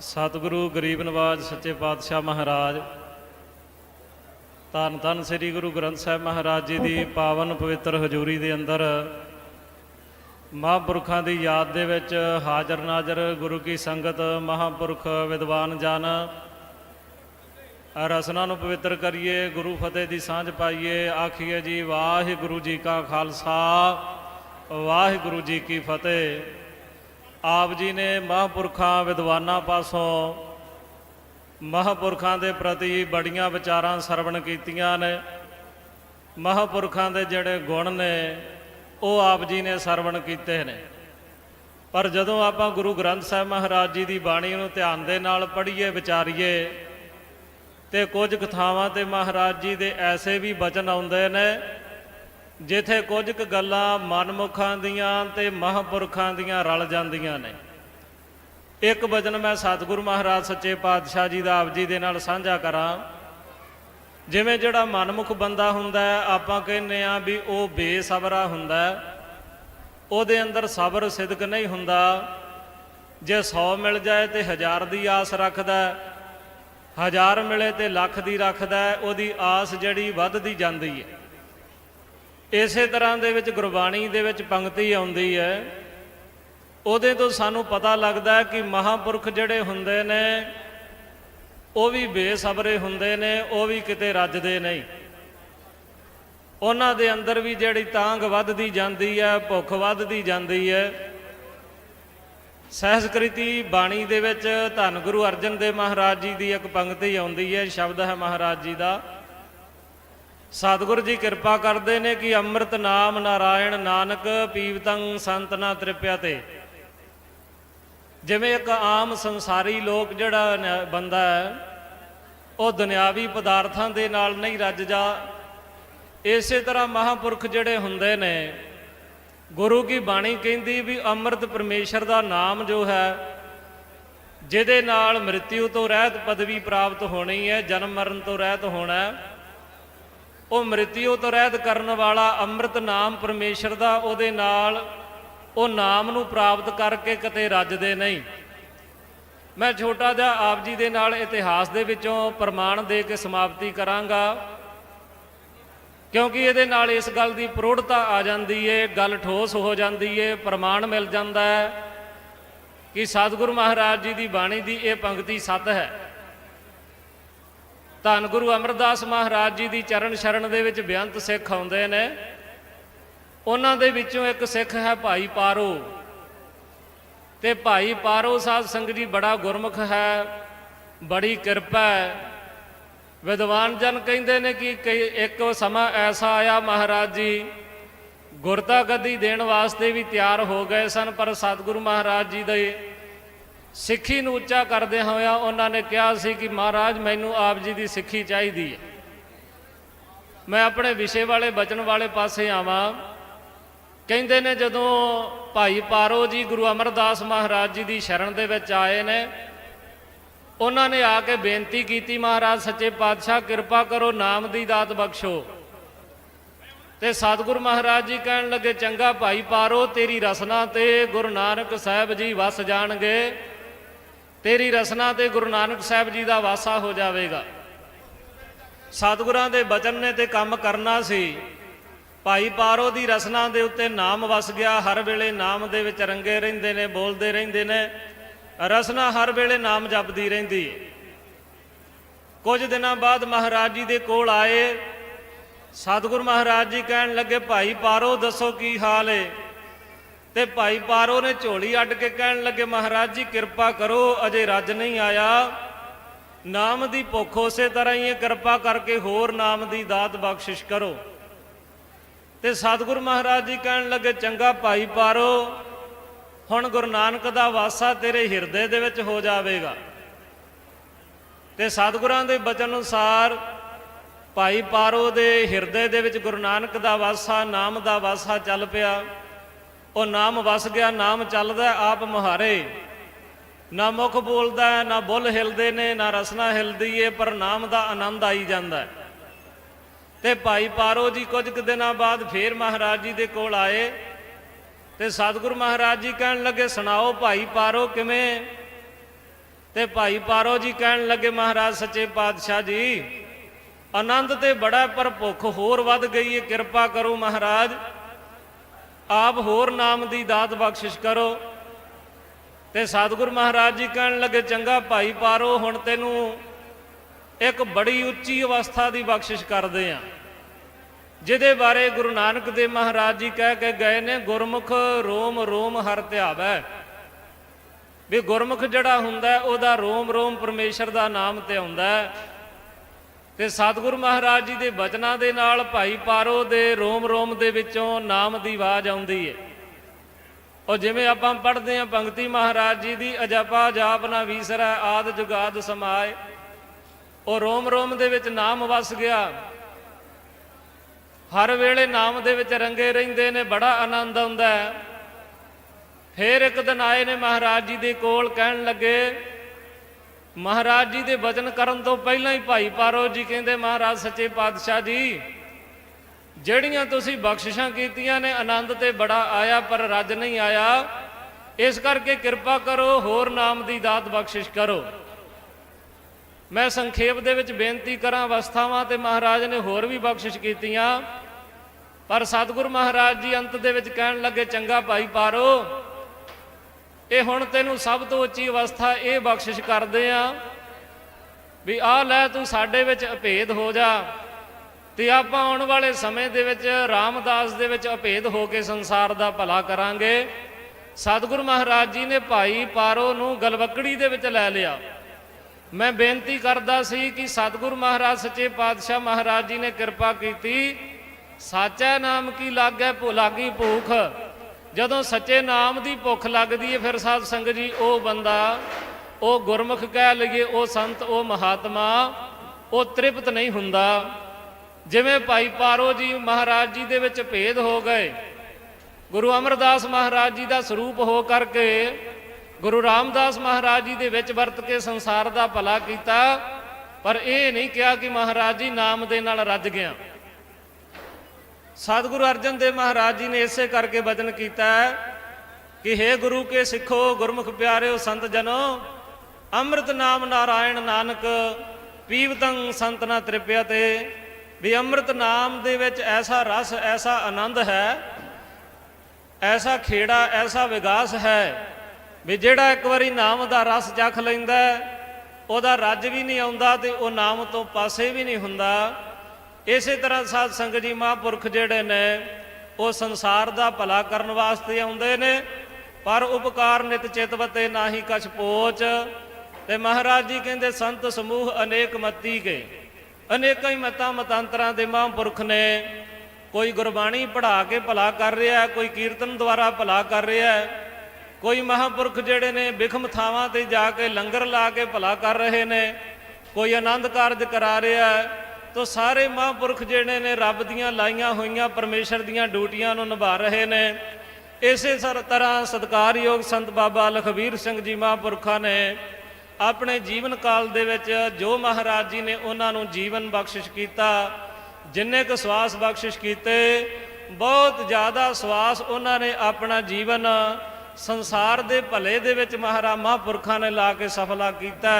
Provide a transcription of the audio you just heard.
ਸਤਿਗੁਰੂ ਗਰੀਬ ਨਵਾਜ ਸੱਚੇ ਪਾਤਸ਼ਾਹ ਮਹਾਰਾਜ, ਧੰਨ ਧੰਨ ਸ੍ਰੀ ਗੁਰੂ ਗ੍ਰੰਥ ਸਾਹਿਬ ਮਹਾਰਾਜ ਜੀ ਦੀ ਪਾਵਨ ਪਵਿੱਤਰ ਹਜ਼ੂਰੀ ਦੇ ਅੰਦਰ ਮਹਾਂਪੁਰਖਾਂ ਦੀ ਯਾਦ ਦੇ ਵਿੱਚ ਹਾਜ਼ਰ ਨਾਜ਼ਰ ਗੁਰੂ ਕੀ ਸੰਗਤ ਮਹਾਂਪੁਰਖ ਵਿਦਵਾਨ ਜਨ, ਰਸਨਾ ਨੂੰ ਪਵਿੱਤਰ ਕਰੀਏ, ਗੁਰੂ ਫਤਿਹ ਦੀ ਸਾਂਝ ਪਾਈਏ, ਆਖੀਏ ਜੀ ਵਾਹਿਗੁਰੂ ਜੀ ਕਾ ਖਾਲਸਾ, ਵਾਹਿਗੁਰੂ ਜੀ ਕੀ ਫਤਿਹ। ਆਪ ਜੀ ਨੇ ਮਹਾਂਪੁਰਖਾਂ ਵਿਦਵਾਨਾਂ ਪਾਸੋਂ ਮਹਾਂਪੁਰਖਾਂ ਦੇ ਪ੍ਰਤੀ ਬੜੀਆਂ ਵਿਚਾਰਾਂ ਸਰਵਣ ਕੀਤੀਆਂ ਨੇ। ਮਹਾਂਪੁਰਖਾਂ ਦੇ ਜਿਹੜੇ ਗੁਣ ਨੇ, ਉਹ ਆਪ ਜੀ ਨੇ ਸਰਵਣ ਕੀਤੇ ਨੇ। ਪਰ ਜਦੋਂ ਆਪਾਂ ਗੁਰੂ ਗ੍ਰੰਥ ਸਾਹਿਬ ਮਹਾਰਾਜ ਜੀ ਦੀ ਬਾਣੀ ਨੂੰ ਧਿਆਨ ਦੇ ਨਾਲ ਪੜ੍ਹੀਏ, ਵਿਚਾਰੀਏ, ਤੇ ਕੁਝ ਕਥਾਵਾਂ ਤੇ ਮਹਾਰਾਜ ਜੀ ਦੇ ਐਸੇ ਵੀ ਬਚਨ ਆਉਂਦੇ ਨੇ ਜਿੱਥੇ ਕੁਝ ਕੁ ਗੱਲਾਂ ਮਨਮੁਖਾਂ ਦੀਆਂ ਤੇ ਮਹਾਂਪੁਰਖਾਂ ਦੀਆਂ ਰਲ ਜਾਂਦੀਆਂ ਨੇ। ਇੱਕ ਬਚਨ ਮੈਂ ਸਤਿਗੁਰੂ ਮਹਾਰਾਜ ਸੱਚੇ ਪਾਤਸ਼ਾਹ ਜੀ ਦਾ ਆਪ ਜੀ ਦੇ ਨਾਲ ਸਾਂਝਾ ਕਰਾਂ। ਜਿਵੇਂ ਜਿਹੜਾ ਮਨਮੁਖ ਬੰਦਾ ਹੁੰਦਾ ਹੈ, ਆਪਾਂ ਕਹਿੰਦੇ ਆ ਵੀ ਉਹ ਬੇਸਬਰਾ ਹੁੰਦਾ ਉਹਦੇ ਅੰਦਰ ਸਬਰ ਸਿਦਕ ਨਹੀਂ ਹੁੰਦਾ। ਜੇ 100 ਮਿਲ ਜਾਏ ਤੇ ਹਜ਼ਾਰ ਦੀ ਆਸ ਰੱਖਦਾ ਹਜ਼ਾਰ ਮਿਲੇ ਤੇ ਲੱਖ ਦੀ ਰੱਖਦਾ ਉਹਦੀ ਆਸ ਜਿਹੜੀ ਵੱਧਦੀ ਜਾਂਦੀ ਹੈ। ਇਸੇ ਤਰ੍ਹਾਂ ਦੇ ਵਿੱਚ ਗੁਰਬਾਣੀ ਦੇ ਵਿੱਚ ਪੰਕਤੀ ਆਉਂਦੀ ਹੈ। ਉਹਦੇ ਤੋਂ ਸਾਨੂੰ ਪਤਾ ਲੱਗਦਾ ਹੈ ਕਿ ਮਹਾਪੁਰਖ ਜਿਹੜੇ ਹੁੰਦੇ ਨੇ, ਉਹ ਵੀ ਬੇਸਬਰੇ ਹੁੰਦੇ ਨੇ, ਉਹ ਵੀ ਕਿਤੇ ਰੱਜਦੇ ਨਹੀਂ। ਉਹਨਾਂ ਦੇ ਅੰਦਰ ਵੀ ਜਿਹੜੀ ਤਾਂਗ ਵੱਧਦੀ ਜਾਂਦੀ ਹੈ, ਭੁੱਖ ਵੱਧਦੀ ਜਾਂਦੀ ਹੈ। ਸਹਿਸਕ੍ਰਿਤੀ ਬਾਣੀ ਦੇ ਵਿੱਚ ਧੰਨ ਗੁਰੂ ਅਰਜਨ ਦੇਵ ਮਹਾਰਾਜ ਜੀ ਦੀ ਇੱਕ ਪੰਕਤੀ ਆਉਂਦੀ ਹੈ, ਸ਼ਬਦ ਹੈ ਮਹਾਰਾਜ ਜੀ ਦਾ। ਸਤਿਗੁਰੂ ਜੀ ਕਿਰਪਾ ਕਰਦੇ ਨੇ ਕਿ ਅੰਮ੍ਰਿਤ ਨਾਮ ਨਾਰਾਇਣ ਨਾਨਕ ਪੀਵਤੰ ਸੰਤ ਨਾ ਤ੍ਰਿਪਿਆ ਤੇ। ਜਿਵੇਂ ਇੱਕ ਆਮ ਸੰਸਾਰੀ ਲੋਕ ਜਿਹੜਾ ਨ- ਬੰਦਾ ਹੈ, ਉਹ ਦੁਨਿਆਵੀ ਪਦਾਰਥਾਂ ਦੇ ਨਾਲ ਨਹੀਂ ਰੱਜ ਜਾ ਇਸੇ ਤਰ੍ਹਾਂ ਮਹਾਪੁਰਖ ਜਿਹੜੇ ਹੁੰਦੇ ਨੇ, ਗੁਰੂ ਕੀ ਬਾਣੀ ਕਹਿੰਦੀ ਵੀ ਅੰਮ੍ਰਿਤ ਪਰਮੇਸ਼ਰ ਦਾ ਨਾਮ ਜੋ ਹੈ, ਜਿਹਦੇ ਨਾਲ ਮ੍ਰਿਤਿਉ ਤੋਂ ਰਹਿਤ ਪਦਵੀ ਪ੍ਰਾਪਤ ਹੋਣੀ ਹੈ, ਜਨਮ ਮਰਨ ਤੋਂ ਰਹਿਤ ਹੋਣਾ ਹੈ ਉਹ ਮ੍ਰਿਤਿਉ ਤੋਂ ਰਹਿਤ ਕਰਨ ਵਾਲਾ ਅੰਮ੍ਰਿਤ ਨਾਮ ਪਰਮੇਸ਼ਰ ਦਾ, ਉਹਦੇ ਨਾਲ ਉਹ ਨਾਮ ਨੂੰ ਪ੍ਰਾਪਤ ਕਰਕੇ ਕਿਤੇ ਰੱਜਦੇ ਨਹੀਂ। ਮੈਂ ਛੋਟਾ ਜਿਹਾ ਆਪ ਜੀ ਦੇ ਨਾਲ ਇਤਿਹਾਸ ਦੇ ਵਿੱਚੋਂ ਪ੍ਰਮਾਣ ਦੇ ਕੇ ਸਮਾਪਤੀ ਕਰਾਂਗਾ। ਕਿਉਂਕਿ ਇਹਦੇ ਨਾਲ ਇਸ ਗੱਲ ਦੀ ਪ੍ਰੋੜਤਾ ਆ ਜਾਂਦੀ ਏ, ਗੱਲ ਠੋਸ ਹੋ ਜਾਂਦੀ ਏ, ਪ੍ਰਮਾਣ ਮਿਲ ਜਾਂਦਾ ਹੈ ਕਿ ਸਤਿਗੁਰੂ ਮਹਾਰਾਜ ਜੀ ਦੀ ਬਾਣੀ ਦੀ ਇਹ ਪੰਕਤੀ ਸਤ ਹੈ। ਧੰਨ ਗੁਰੂ ਅਮਰਦਾਸ ਮਹਾਰਾਜ ਜੀ ਦੀ ਚਰਨ ਸ਼ਰਨ ਦੇ ਵਿੱਚ ਬੇਅੰਤ ਸਿੱਖ ਆਉਂਦੇ ਨੇ। ਉਹਨਾਂ ਦੇ ਵਿੱਚੋਂ ਇੱਕ ਸਿੱਖ ਹੈ ਭਾਈ ਪਾਰੋ। ਤੇ ਭਾਈ ਪਾਰੋ ਸਾਧ ਸੰਗਤ ਜੀ ਬੜਾ ਗੁਰਮੁਖ ਹੈ, ਬੜੀ ਕਿਰਪਾ ਹੈ। ਵਿਦਵਾਨ ਜਨ ਕਹਿੰਦੇ ਨੇ ਕਿ ਕਈ ਇੱਕ ਸਮਾਂ ਐਸਾ ਆਇਆ ਮਹਾਰਾਜ ਜੀ, ਗੁਰਤਾ ਗੱਦੀ ਦੇਣ ਵਾਸਤੇ ਵੀ ਤਿਆਰ ਹੋ ਗਏ ਸਨ, ਪਰ ਸਤਿਗੁਰੂ ਮਹਾਰਾਜ ਜੀ ਦੇ ਸਿੱਖੀ ਨੂੰ ਉੱਚਾ ਕਰਦੇ ਹੋਇਆ ਉਹਨਾਂ ਨੇ ਕਿਹਾ ਸੀ ਕਿ ਮਹਾਰਾਜ, ਮੈਨੂੰ ਆਪ ਜੀ ਦੀ ਸਿੱਖੀ ਚਾਹੀਦੀ ਹੈ। ਮੈਂ ਆਪਣੇ ਵਿਸ਼ੇ ਵਾਲੇ, ਬਚਨ ਵਾਲੇ ਪਾਸੇ ਆਵਾਂ। ਕਹਿੰਦੇ ਨੇ ਜਦੋਂ ਭਾਈ ਪਾਰੋ ਜੀ ਗੁਰੂ ਅਮਰਦਾਸ ਮਹਾਰਾਜ ਜੀ ਦੀ ਸ਼ਰਨ ਦੇ ਵਿੱਚ ਆਏ ਨੇ, ਉਹਨਾਂ ਨੇ ਆ ਕੇ ਬੇਨਤੀ ਕੀਤੀ, ਮਹਾਰਾਜ, ਸੱਚੇ ਪਾਤਸ਼ਾਹ, ਕਿਰਪਾ ਕਰੋ, ਨਾਮ ਦੀ ਦਾਤ ਬਖਸ਼ੋ। ਤੇ ਸਤਿਗੁਰੂ ਮਹਾਰਾਜ ਜੀ ਕਹਿਣ ਲੱਗੇ, ਚੰਗਾ ਭਾਈ ਪਾਰੋ, ਤੇਰੀ ਰਸਨਾ ਤੇ ਗੁਰੂ ਨਾਨਕ ਸਾਹਿਬ ਜੀ ਵਸ ਜਾਣਗੇ। ਤੇਰੀ ਰਸਨਾ ਤੇ ਗੁਰੂ ਨਾਨਕ ਸਾਹਿਬ ਜੀ ਦਾ ਵਾਸਾ ਹੋ ਜਾਵੇਗਾ। ਸਤਿਗੁਰਾਂ ਦੇ ਬਚਨ ਨੇ ਤੇ ਕੰਮ ਕਰਨਾ ਸੀ। ਭਾਈ ਪਾਰੋ ਦੀ ਰਸਨਾ ਦੇ ਉੱਤੇ ਨਾਮ ਵਸ ਗਿਆ। ਹਰ ਵੇਲੇ ਨਾਮ ਦੇ ਵਿੱਚ ਰੰਗੇ ਰਹਿੰਦੇ ਨੇ, ਬੋਲਦੇ ਰਹਿੰਦੇ ਨੇ। ਰਸਨਾ ਹਰ ਵੇਲੇ ਨਾਮ ਜਪਦੀ ਰਹਿੰਦੀ ਹੈ ਕੁਝ ਦਿਨਾਂ ਬਾਅਦ ਮਹਾਰਾਜ ਜੀ ਦੇ ਕੋਲ ਆਏ। ਸਤਿਗੁਰ ਮਹਾਰਾਜ ਜੀ ਕਹਿਣ ਲੱਗੇ, ਭਾਈ ਪਾਰੋ, ਦੱਸੋ ਕੀ ਹਾਲ ਏ? ਤੇ ਭਾਈ ਪਾਰੋ ਨੇ ਝੋਲੀ ਅੱਡ ਕੇ ਕਹਿਣ ਲੱਗੇ, ਮਹਾਰਾਜ ਜੀ, ਕਿਰਪਾ ਕਰੋ, ਅਜੇ ਰੱਜ ਨਹੀਂ ਆਇਆ। ਨਾਮ ਦੀ ਭੁੱਖ ਉਸੇ ਤਰ੍ਹਾਂ ਹੀ ਹੈ, ਕਿਰਪਾ ਕਰਕੇ ਹੋਰ ਨਾਮ ਦੀ ਦਾਤ ਬਖਸ਼ਿਸ਼ ਕਰੋ। ਤੇ ਸਤਿਗੁਰ ਮਹਾਰਾਜ ਜੀ ਕਹਿਣ ਲੱਗੇ, ਚੰਗਾ ਭਾਈ ਪਾਰੋ ਹੁਣ ਗੁਰੂ ਨਾਨਕ ਦਾ ਵਾਸਾ ਤੇਰੇ ਹਿਰਦੇ ਦੇ ਵਿੱਚ ਹੋ ਜਾਵੇਗਾ। ਤੇ ਸਤਿਗੁਰਾਂ ਦੇ ਬਚਨ ਅਨੁਸਾਰ ਭਾਈ ਪਾਰੋ ਦੇ ਹਿਰਦੇ ਦੇ ਵਿੱਚ ਗੁਰੂ ਨਾਨਕ ਦਾ ਵਾਸਾ, ਨਾਮ ਦਾ ਵਾਸਾ ਚੱਲ ਪਿਆ। ਉਹ ਨਾਮ ਵਸ ਗਿਆ, ਨਾਮ ਚੱਲਦਾ ਆਪ ਮੁਹਾਰੇ। ਨਾ ਮੁਖ ਬੋਲਦਾ ਨਾ ਬੁੱਲ ਹਿਲਦੇ ਨੇ, ਨਾ ਰਸਨਾ ਹਿਲਦੀ ਏ, ਪਰ ਨਾਮ ਦਾ ਆਨੰਦ ਆਈ ਜਾਂਦਾ ਤੇ ਭਾਈ ਪਾਰੋ ਜੀ ਕੁਝ ਕੁ ਦਿਨਾਂ ਬਾਅਦ ਫੇਰ ਮਹਾਰਾਜ ਜੀ ਦੇ ਕੋਲ ਆਏ ਤੇ ਸਤਿਗੁਰੂ ਮਹਾਰਾਜ ਜੀ ਕਹਿਣ ਲੱਗੇ, ਸੁਣਾਓ ਭਾਈ ਪਾਰੋ ਕਿਵੇਂ? ਤੇ ਭਾਈ ਪਾਰੋ ਜੀ ਕਹਿਣ ਲੱਗੇ, ਮਹਾਰਾਜ ਸੱਚੇ ਪਾਤਸ਼ਾਹ ਜੀ, ਆਨੰਦ ਤੇ ਬੜਾ ਪਰ ਭੁੱਖ ਹੋਰ ਵੱਧ ਗਈ ਹੈ ਕਿਰਪਾ ਕਰੋ ਮਹਾਰਾਜ। ਆਪ ਹੋਰ ਨਾਮ ਦੀ ਦਾਤ ਬਖਸ਼ਿਸ਼ ਕਰੋ। ਤੇ ਸਤਿਗੁਰ ਮਹਾਰਾਜ ਜੀ ਕਹਿਣ ਲੱਗੇ, ਚੰਗਾ ਭਾਈ ਪਾਰੋ, ਹੁਣ ਤੈਨੂੰ ਇੱਕ ਬੜੀ ਉੱਚੀ ਅਵਸਥਾ ਦੀ ਬਖਸ਼ਿਸ਼ ਕਰਦੇ ਆ। ਜਿਹਦੇ ਬਾਰੇ ਗੁਰੂ ਨਾਨਕ ਦੇਵ ਮਹਾਰਾਜ ਜੀ ਕਹਿ ਕੇ ਗਏ ਨੇ, ਗੁਰਮੁਖ ਰੋਮ ਰੋਮ ਹਰ ਧਿਆਵੈ। ਵੀ ਗੁਰਮੁਖ ਜਿਹੜਾ ਹੁੰਦਾ, ਉਹਦਾ ਰੋਮ ਰੋਮ ਪਰਮੇਸ਼ਰ ਦਾ ਨਾਮ ਤੇ ਆਉਂਦਾ। ਤੇ ਸਤਿਗੁਰੂ ਮਹਾਰਾਜ ਜੀ ਦੇ ਬਚਨਾਂ ਦੇ ਨਾਲ ਭਾਈ ਪਾਰੋ ਦੇ ਰੋਮ ਰੋਮ ਦੇ ਵਿੱਚੋਂ ਨਾਮ ਦੀ ਆਵਾਜ਼ ਆਉਂਦੀ ਹੈ ਉਹ ਜਿਵੇਂ ਆਪਾਂ ਪੜ੍ਹਦੇ ਹਾਂ ਪੰਕਤੀ ਮਹਾਰਾਜ ਜੀ ਦੀ, ਅਜਪਾ ਜਾਪ ਨਾ ਵੀਸਰਾ, ਆਦ ਜੁਗਾਦ ਸਮਾਏ। ਉਹ ਰੋਮ ਰੋਮ ਦੇ ਵਿੱਚ ਨਾਮ ਵਸ ਗਿਆ। ਹਰ ਵੇਲੇ ਨਾਮ ਦੇ ਵਿੱਚ ਰੰਗੇ ਰਹਿੰਦੇ ਨੇ, ਬੜਾ ਆਨੰਦ ਆਉਂਦਾ ਹੈ। ਫੇਰ ਇੱਕ ਦਿਨ ਆਏ ਨੇ ਮਹਾਰਾਜ ਜੀ ਦੇ ਕੋਲ, ਕਹਿਣ ਲੱਗੇ ਮਹਾਰਾਜ ਜੀ ਦੇ ਵਚਨ ਕਰਨ ਤੋਂ ਪਹਿਲਾਂ ਹੀ ਭਾਈ ਪਾਰੋ ਜੀ ਕਹਿੰਦੇ, ਮਹਾਰਾਜ, ਸੱਚੇ ਪਾਤਸ਼ਾਹ ਜੀ, ਜਿਹੜੀਆਂ ਤੁਸੀਂ ਬਖਸ਼ਿਸ਼ਾਂ ਕੀਤੀਆਂ ਨੇ, ਆਨੰਦ ਤੇ ਬੜਾ ਆਇਆ, ਪਰ ਰੱਜ ਨਹੀਂ ਆਇਆ। ਇਸ ਕਰਕੇ ਕਿਰਪਾ ਕਰੋ, ਹੋਰ ਨਾਮ ਦੀ ਦਾਤ ਬਖਸ਼ਿਸ਼ ਕਰੋ। ਮੈਂ ਸੰਖੇਪ ਦੇ ਵਿੱਚ ਬੇਨਤੀ ਕਰਾਂ, ਅਵਸਥਾਵਾਂ ਤੇ ਮਹਾਰਾਜ ਨੇ ਹੋਰ ਵੀ ਬਖਸ਼ਿਸ਼ ਕੀਤੀਆਂ। ਪਰ ਸਤਿਗੁਰ ਮਹਾਰਾਜ ਜੀ ਅੰਤ ਦੇ ਵਿੱਚ ਕਹਿਣ ਲੱਗੇ, ਚੰਗਾ ਭਾਈ ਪਾਰੋ ਇਹ ਹੁਣ ਤੈਨੂੰ ਸਭ ਤੋਂ ਉੱਚੀ ਅਵਸਥਾ ਇਹ ਬਖਸ਼ਿਸ਼ ਕਰਦੇ ਆ ਵੀ ਆ ਲੈ ਤੂੰ ਸਾਡੇ ਵਿੱਚ ਅਭੇਦ ਹੋ ਜਾ ਤੇ ਆਪਾਂ ਆਉਣ ਵਾਲੇ ਸਮੇਂ ਦੇ ਵਿੱਚ ਰਾਮਦਾਸ ਦੇ ਵਿੱਚ ਅਭੇਦ ਹੋ ਕੇ ਸੰਸਾਰ ਦਾ ਭਲਾ ਕਰਾਂਗੇ। ਸਤਿਗੁਰੂ ਮਹਾਰਾਜ ਜੀ ਨੇ ਭਾਈ ਪਾਰੋ ਨੂੰ ਗਲਵਕੜੀ ਦੇ ਵਿੱਚ ਲੈ ਲਿਆ। ਮੈਂ ਬੇਨਤੀ ਕਰਦਾ ਸੀ ਕਿ ਸਤਿਗੁਰੂ ਮਹਾਰਾਜ, ਸੱਚੇ ਪਾਤਸ਼ਾਹ ਮਹਾਰਾਜ ਜੀ ਨੇ ਕਿਰਪਾ ਕੀਤੀ। ਸਾਚਾ ਨਾਮ ਕੀ ਲਾਗੈ ਭੁ ਲਾਗੀ ਭੂਖ। ਜਦੋਂ ਸੱਚੇ ਨਾਮ ਦੀ ਭੁੱਖ ਲੱਗਦੀ ਹੈ ਫਿਰ ਸਾਧ ਸੰਗਤ ਜੀ, ਉਹ ਬੰਦਾ, ਉਹ ਗੁਰਮੁਖ ਕਹਿ ਲਈਏ, ਉਹ ਸੰਤ, ਉਹ ਮਹਾਤਮਾ, ਉਹ ਤ੍ਰਿਪਤ ਨਹੀਂ ਹੁੰਦਾ। ਜਿਵੇਂ ਭਾਈ ਪਾਰੋ ਜੀ ਮਹਾਰਾਜ ਜੀ ਦੇ ਵਿੱਚ ਭੇਦ ਹੋ ਗਏ, ਗੁਰੂ ਅਮਰਦਾਸ ਮਹਾਰਾਜ ਜੀ ਦਾ ਸਰੂਪ ਹੋ ਕਰਕੇ, ਗੁਰੂ ਰਾਮਦਾਸ ਮਹਾਰਾਜ ਜੀ ਦੇ ਵਿੱਚ ਵਰਤ ਕੇ ਸੰਸਾਰ ਦਾ ਭਲਾ ਕੀਤਾ, ਪਰ ਇਹ ਨਹੀਂ ਕਿਹਾ ਕਿ ਮਹਾਰਾਜ ਜੀ ਨਾਮ ਦੇ ਨਾਲ ਰੱਜ ਗਿਆ। ਸਤਿਗੁਰੂ ਅਰਜਨ ਦੇਵ ਮਹਾਰਾਜ ਜੀ ਨੇ ਇਸੇ ਕਰਕੇ ਬਚਨ ਕੀਤਾ ਕਿ हे ਗੁਰੂ ਕੇ ਸਿੱਖੋ, ਗੁਰਮੁਖ ਪਿਆਰਿਓ ਸੰਤ ਜਨੋ, ਅੰਮ੍ਰਿਤ ਨਾਮ ਨਾਰਾਇਣ ਨਾਨਕ, ਪੀਵਤੰ ਸੰਤ ਨਾ ਤ੍ਰਿਪਿਆ ਤੇ। ਵੀ ਅੰਮ੍ਰਿਤ ਨਾਮ ਦੇ ਵਿੱਚ ਐਸਾ ਰਸ, ਐਸਾ ਆਨੰਦ ਹੈ, ਐਸਾ ਖੇੜਾ, ਐਸਾ ਵਿਗਾਸ ਹੈ, ਵੀ ਜਿਹੜਾ ਇੱਕ ਵਾਰੀ ਨਾਮ ਦਾ ਰਸ ਚਖ ਲੈਂਦਾ ਉਹਦਾ ਰੱਜ ਵੀ ਨਹੀਂ ਆਉਂਦਾ ਤੇ ਉਹ ਨਾਮ ਤੋਂ ਪਾਸੇ ਵੀ ਨਹੀਂ ਹੁੰਦਾ। ਇਸੇ ਤਰ੍ਹਾਂ ਸਾਧ ਸੰਗਤ ਜੀ ਮਹਾਂਪੁਰਖ ਜਿਹੜੇ ਨੇ, ਉਹ ਸੰਸਾਰ ਦਾ ਭਲਾ ਕਰਨ ਵਾਸਤੇ ਆਉਂਦੇ ਨੇ, ਪਰ ਉਪਕਾਰ ਨਿਤ ਚਿਤਵਤੇ ਨਾਹੀ ਕਛ ਪੋਚ। ਤੇ ਮਹਾਰਾਜ ਜੀ ਕਹਿੰਦੇ, ਸੰਤ ਸਮੂਹ ਅਨੇਕ ਮਤੀ ਗਏ। ਅਨੇਕਾਂ ਹੀ ਮਤਾਂ ਮਤਾਂਤਰਾਂ ਦੇ ਮਹਾਂਪੁਰਖ ਨੇ, ਕੋਈ ਗੁਰਬਾਣੀ ਪੜ੍ਹਾ ਕੇ ਭਲਾ ਕਰ ਰਿਹਾ ਕੋਈ ਕੀਰਤਨ ਦੁਆਰਾ ਭਲਾ ਕਰ ਰਿਹਾ ਕੋਈ ਮਹਾਂਪੁਰਖ ਜਿਹੜੇ ਨੇ ਬਿਖਮ ਥਾਵਾਂ ਤੇ ਜਾ ਕੇ ਲੰਗਰ ਲਾ ਕੇ ਭਲਾ ਕਰ ਰਹੇ ਨੇ, ਕੋਈ ਆਨੰਦ ਕਾਰਜ ਕਰਾ ਰਿਹਾ ਹੈ ਤੋ ਸਾਰੇ ਮਹਾਂਪੁਰਖ ਜਿਹੜੇ ਨੇ, ਰੱਬ ਦੀਆਂ ਲਾਈਆਂ ਹੋਈਆਂ, ਪਰਮੇਸ਼ਰ ਦੀਆਂ ਡਿਊਟੀਆਂ ਨੂੰ ਨਿਭਾ ਰਹੇ ਨੇ। ਇਸੇ ਸਰ ਤਰ੍ਹਾਂ ਸਤਿਕਾਰਯੋਗ ਸੰਤ ਬਾਬਾ ਲਖਵੀਰ ਸਿੰਘ ਜੀ ਮਹਾਂਪੁਰਖਾਂ ਨੇ ਆਪਣੇ ਜੀਵਨ ਕਾਲ ਦੇ ਵਿੱਚ ਜੋ ਮਹਾਰਾਜ ਜੀ ਨੇ ਉਹਨਾਂ ਨੂੰ ਜੀਵਨ ਬਖਸ਼ਿਸ਼ ਕੀਤਾ, ਜਿੰਨੇ ਕੁ ਸਵਾਸ ਬਖਸ਼ਿਸ਼ ਕੀਤੇ, ਬਹੁਤ ਜ਼ਿਆਦਾ ਸਵਾਸ ਉਹਨਾਂ ਨੇ ਆਪਣਾ ਜੀਵਨ ਸੰਸਾਰ ਦੇ ਭਲੇ ਦੇ ਵਿੱਚ ਮਹਾਰਾ, ਮਹਾਂਪੁਰਖਾਂ ਨੇ ਲਾ ਕੇ ਸਫਲਾ ਕੀਤਾ।